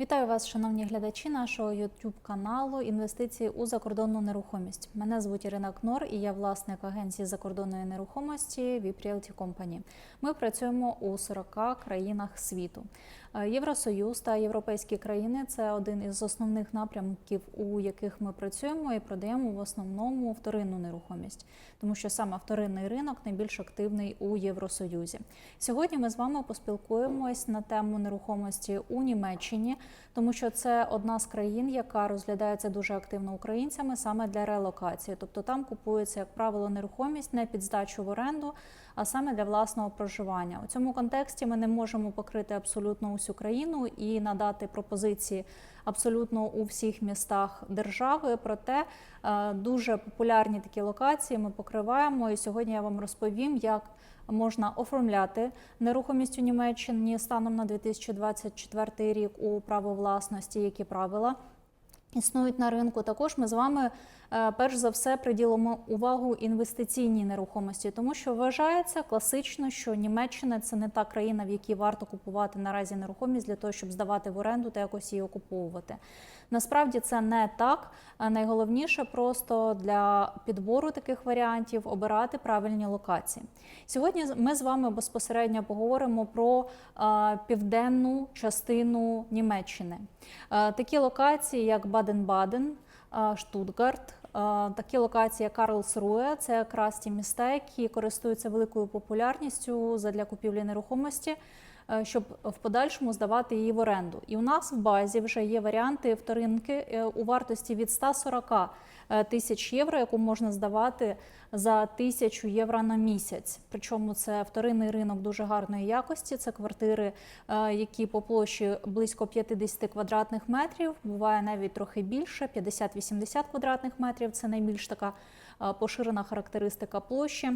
Вітаю вас, шановні глядачі нашого youtube каналу Інвестиції у закордонну нерухомість. Мене звуть Ірина Кнор і я власник агенції закордонної нерухомості VIP Realty Company. Ми працюємо у 40 країнах світу. Е, Євросоюз та європейські країни це один із основних напрямків, у яких ми працюємо і продаємо в основному вторинну нерухомість, тому що саме вторинний ринок найбільш активний у Євросоюзі. Сьогодні ми з вами поспілкуємось на тему нерухомості у Німеччині, тому що це одна з країн, яка розглядається дуже активно українцями саме для релокації. Тобто там купується, як правило, нерухомість не під здачу в оренду, а саме для власного проживання. У цьому контексті ми не можемо покрити абсолютно усю країну і надати пропозиції абсолютно у всіх містах держави. Проте е, дуже популярні такі локації ми покриваємо. І сьогодні я вам розповім, як можна оформляти нерухомість у Німеччині станом на 2024 рік у право власності, які правила. Існують на ринку. Також ми з вами е, перш за все приділимо увагу інвестиційній нерухомості, тому що вважається класично, що Німеччина це не та країна, в якій варто купувати наразі нерухомість для того, щоб здавати в оренду та якось її окуповувати. Насправді це не так. Найголовніше просто для підбору таких варіантів обирати правильні локації. Сьогодні ми з вами безпосередньо поговоримо про е, південну частину Німеччини. Е, Такі локації, як Баден-Баден, е, Штутгарт, е, такі локації, як Карлсруе, це якраз ті міста, які користуються великою популярністю для купівлі нерухомості. Е, Щоб в подальшому здавати її в оренду, і у нас в базі вже є варіанти вторинки е, у вартості від 140 е, тисяч євро, яку можна здавати за тисячу євро на місяць. Причому це вторинний ринок дуже гарної якості. Це квартири, які по площі близько 50 квадратних метрів. Буває навіть трохи більше 50-80 квадратних метрів. Це найбільш така поширена характеристика площі.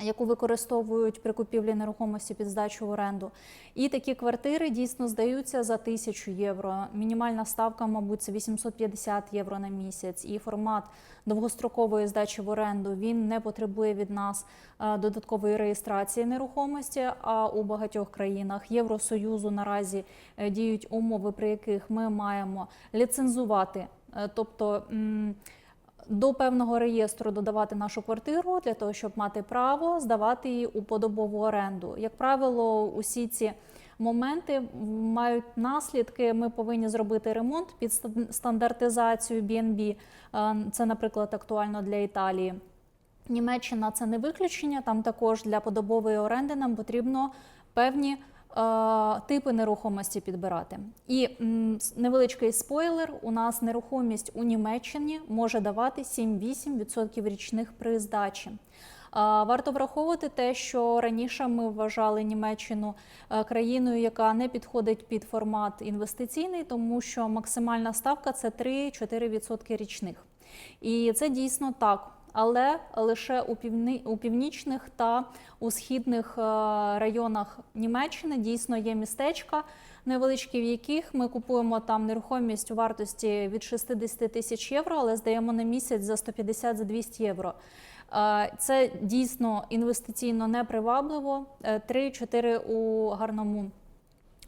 Яку використовують при купівлі нерухомості під здачу в оренду, і такі квартири дійсно здаються за тисячу євро. Мінімальна ставка, мабуть, це 850 євро на місяць. І формат довгострокової здачі в оренду він не потребує від нас е, додаткової реєстрації нерухомості. А у багатьох країнах Євросоюзу наразі е, діють умови, при яких ми маємо ліцензувати, е, тобто. До певного реєстру додавати нашу квартиру для того, щоб мати право здавати її у подобову оренду. Як правило, усі ці моменти мають наслідки. Ми повинні зробити ремонт під стандартизацію BNB. Е, Це, наприклад, актуально для Італії. Німеччина це не виключення. Там також для подобової оренди нам потрібно певні типи нерухомості підбирати. І невеличкий спойлер: у нас нерухомість у Німеччині може давати 7-8% річних при здачі. Варто враховувати те, що раніше ми вважали Німеччину е, країною, яка не підходить під формат інвестиційний, тому що максимальна ставка це 3-4% річних. І це дійсно так. Але лише у півни у північних та у східних е, районах Німеччини дійсно є містечка невеличкі, в яких ми купуємо там нерухомість у вартості від 60 тисяч євро, але здаємо на місяць за 150 за 200 євро. Е, Це дійсно інвестиційно непривабливо. Е, 3-4 у гарному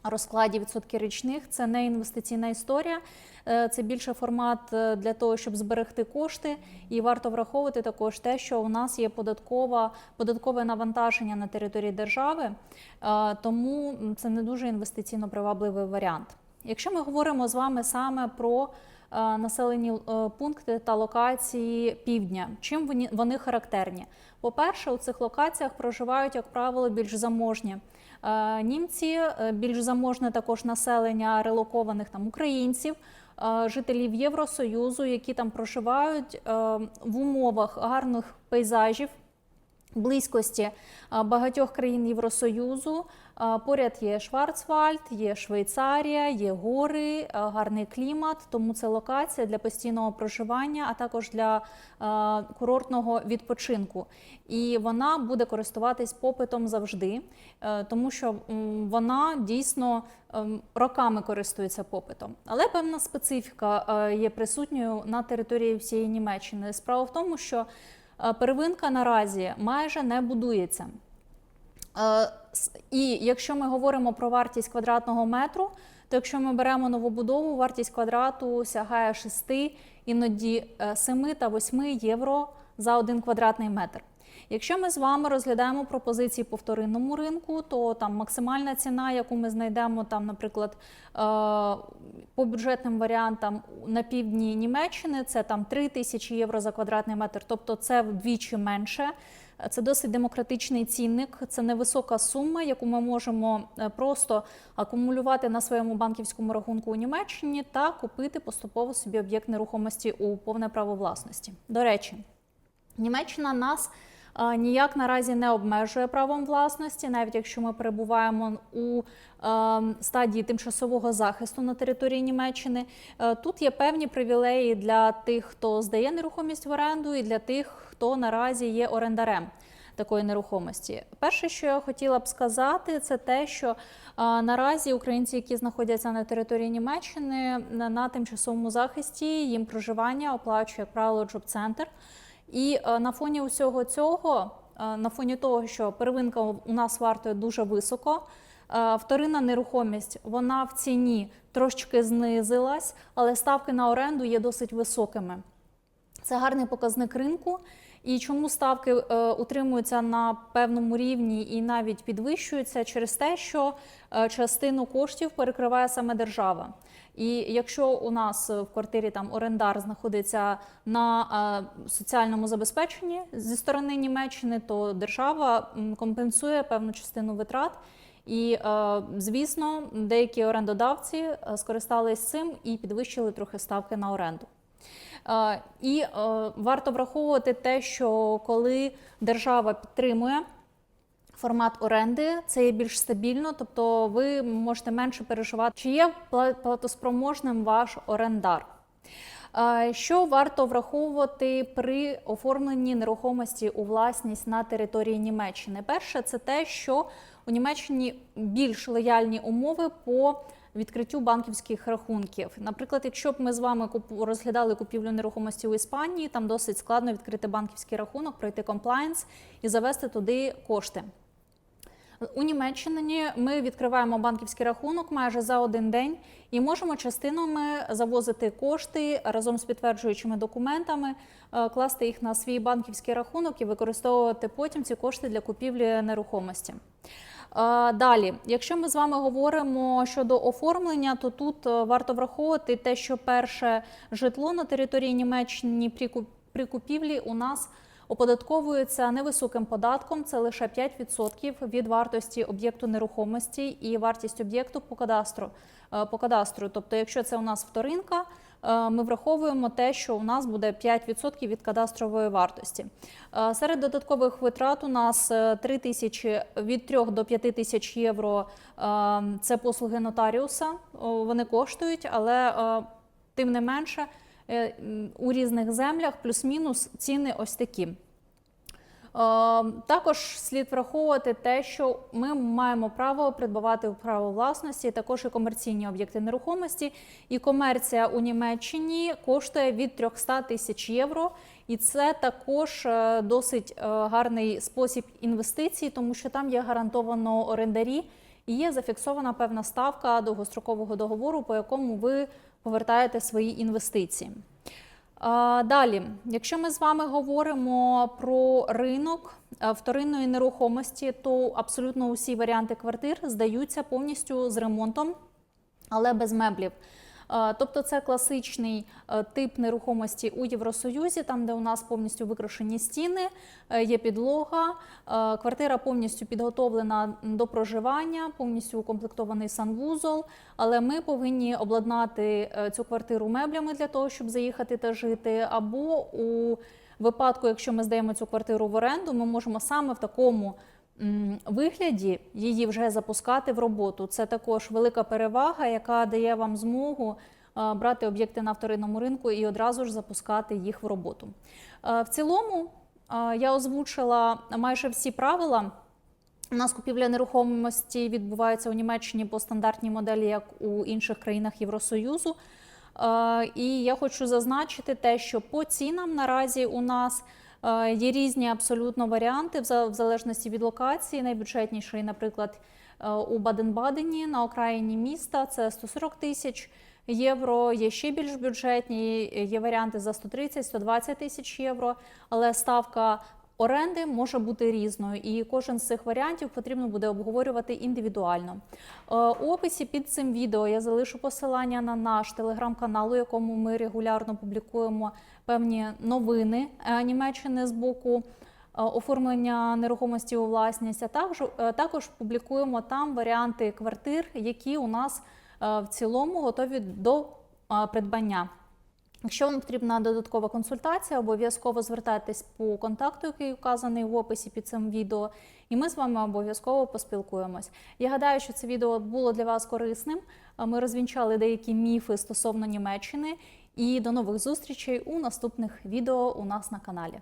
розкладі відсотки річних. Це не інвестиційна історія, е, це більше формат е, для того, щоб зберегти кошти. І варто враховувати також те, що у нас є податкова, податкове навантаження на території держави, е, тому це не дуже інвестиційно привабливий варіант. Якщо ми говоримо з вами саме про населені е, пункти та локації півдня, чим вони, характерні? По-перше, у цих локаціях проживають, як правило, більш заможні е, німці, е, більш заможне також населення релокованих там українців, е, жителів Євросоюзу, які там проживають е, в умовах гарних пейзажів. Близькості е, багатьох країн Євросоюзу Е, поряд є Шварцвальд, є Швейцарія, є гори, е, гарний клімат. Тому це локація для постійного проживання, а також для курортного відпочинку. І вона буде користуватись попитом завжди, тому що вона дійсно ем, роками користується попитом. Але певна специфіка є присутньою на території всієї Німеччини. Справа в тому, що первинка наразі майже не будується. Е, І якщо ми говоримо про вартість квадратного метру, то якщо ми беремо новобудову, вартість квадрату сягає 6, іноді е, 7 та 8 євро за один квадратний метр. Якщо ми з вами розглядаємо пропозиції по вторинному ринку, то там максимальна ціна, яку ми знайдемо, там, наприклад, е, по бюджетним варіантам на півдні Німеччини, це там 3 тисячі євро за квадратний метр, тобто це вдвічі менше. Це досить демократичний цінник, це невисока сума, яку ми можемо е, просто акумулювати на своєму банківському рахунку у Німеччині та купити поступово собі об'єкт нерухомості у повне право власності. До речі, Німеччина нас ніяк наразі не обмежує правом власності, навіть якщо ми перебуваємо у е, стадії тимчасового захисту на території Німеччини. Е, Тут є певні привілеї для тих, хто здає нерухомість в оренду, і для тих, хто наразі є орендарем. Такої нерухомості, перше, що я хотіла б сказати, це те, що а, наразі українці, які знаходяться на території Німеччини, на, на тимчасовому захисті, їм проживання оплачує як правило джоб-центр. І е, на фоні усього цього, е, на фоні того, що первинка у нас вартує дуже високо, е, вторинна нерухомість вона в ціні трошки знизилась, але ставки на оренду є досить високими. Це гарний показник ринку. І чому ставки е, утримуються на певному рівні і навіть підвищуються через те, що е, частину коштів перекриває саме держава. І якщо у нас в квартирі там орендар знаходиться на е, соціальному забезпеченні зі сторони Німеччини, то держава компенсує певну частину витрат. І, е, звісно, деякі орендодавці е, скористались цим і підвищили трохи ставки на оренду. Е, І е, варто враховувати те, що коли держава підтримує формат оренди, це є більш стабільно, тобто ви можете менше переживати, чи є пла- платоспроможним ваш орендар. Що варто враховувати при оформленні нерухомості у власність на території Німеччини? Перше, це те, що у Німеччині більш лояльні умови по відкриттю банківських рахунків. Наприклад, якщо б ми з вами розглядали купівлю нерухомості у Іспанії, там досить складно відкрити банківський рахунок, пройти комплаєнс і завести туди кошти. У Німеччині ми відкриваємо банківський рахунок майже за один день і можемо частинами завозити кошти разом з підтверджуючими документами, е, класти їх на свій банківський рахунок і використовувати потім ці кошти для купівлі нерухомості. Е, Далі, якщо ми з вами говоримо щодо оформлення, то тут е, варто враховувати те, що перше житло на території Німеччини при купівлі у нас оподатковується невисоким податком, це лише 5% від вартості об'єкту нерухомості і вартість об'єкту по кадастру. е, По кадастру. Тобто, якщо це у нас вторинка, е, ми враховуємо те, що у нас буде 5% від кадастрової вартості. Е, Серед додаткових витрат у нас 3 тисячі від 3 до 5 тисяч євро. Це послуги нотаріуса. Вони коштують, але тим не менше у різних землях плюс-мінус ціни ось такі. Е, Також слід враховувати те, що ми маємо право придбавати право власності, також і комерційні об'єкти нерухомості. І комерція у Німеччині коштує від 300 тисяч євро. І це також е, досить е, гарний спосіб інвестицій, тому що там є гарантовано орендарі і є зафіксована певна ставка довгострокового договору, по якому ви повертаєте свої інвестиції. Далі, якщо ми з вами говоримо про ринок е, вторинної нерухомості, то абсолютно усі варіанти квартир здаються повністю з ремонтом, але без меблів. Е, Тобто це класичний е, тип нерухомості у Євросоюзі, там де у нас повністю викрошені стіни, е, є підлога, квартира повністю підготовлена до проживання, повністю укомплектований санвузол. Але ми повинні обладнати цю квартиру меблями для того, щоб заїхати та жити. Або у випадку, якщо ми здаємо цю квартиру в оренду, ми можемо саме в такому вигляді її вже запускати в роботу. Це також велика перевага, яка дає вам змогу брати об'єкти на вторинному ринку і одразу ж запускати їх в роботу. В цілому я озвучила майже всі правила. У нас купівля нерухомості відбувається у Німеччині по стандартній моделі, як у інших країнах Євросоюзу. І я хочу зазначити те, що по цінам наразі у нас Є різні абсолютно варіанти в залежності від локації. Найбюджетніший, наприклад, е, у Баден-Бадені на окраїні міста це 140 тисяч євро. Є ще більш бюджетні, є варіанти за 130-120 тисяч євро, але ставка оренди може бути різною, і кожен з цих варіантів потрібно буде обговорювати індивідуально. Е, У описі під цим відео я залишу посилання на наш телеграм-канал, у якому ми регулярно публікуємо певні новини е, Німеччини з боку. е, Оформлення нерухомості у власність, а також, також публікуємо там варіанти квартир, які у нас в цілому готові до придбання. Якщо вам потрібна додаткова консультація, обов'язково звертайтесь по контакту, який вказаний в описі під цим відео, і ми з вами обов'язково поспілкуємось. Я гадаю, що це відео було для вас корисним. Ми розвінчали деякі міфи стосовно Німеччини. І до нових зустрічей у наступних відео у нас на каналі.